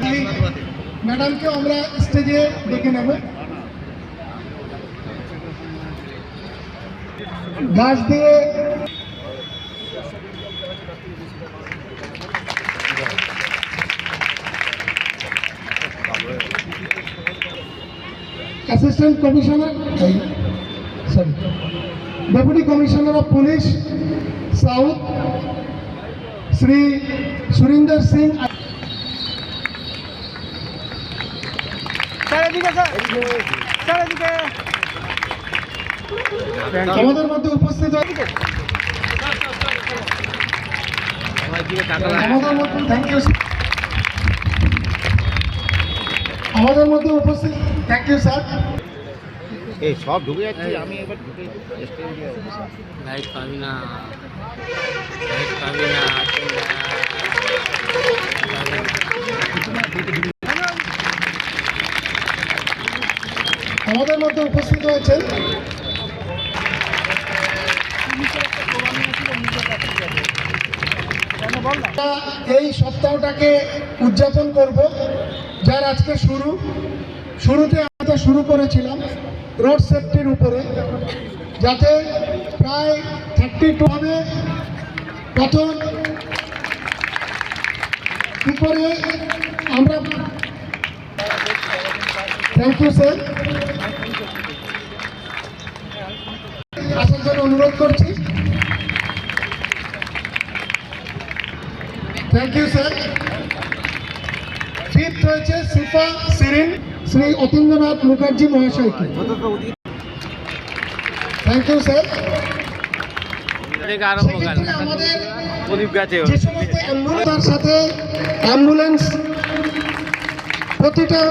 তাই ম্যাডামকেও আমরা স্টেজে ডেকে নেব গাছ দিয়ে assistant commissioner sorry deputy commissioner of police south Shri Surinder Singh আমাদের মধ্যে উপস্থিত আমাদের মধ্যে থ্যাংক ইউ আমাদের মধ্যে উপস্থিত থ্যাংক ইউ স্যার এই সব ঢুকে যাচ্ছে আমি এবার ঢুকে স্টেজে দিয়ে লাইট পাবি না লাইট পাবি না আমাদের মধ্যে উপস্থিত হয়েছেন। এই সপ্তাহটাকে উদযাপন করব, যার আজকে শুরু। শুরুতে আমরা শুরু করেছিলাম রোড সেফটির উপরে, যাতে প্রায় থার্টি টু হবে। প্রথম কি করে আমরা থ্যাংক ইউ স্যার আসার জন্য অনুরোধ করছি। থ্যাংক ইউ স্যার ফিফথ রয়েছে সিফা সিরিন শ্রী অতীন্দ্রনাথ মুখার্জি মহাশয়কে। থ্যাংক ইউ স্যার আমাদের সাথে অ্যাম্বুলেন্স প্রতিটা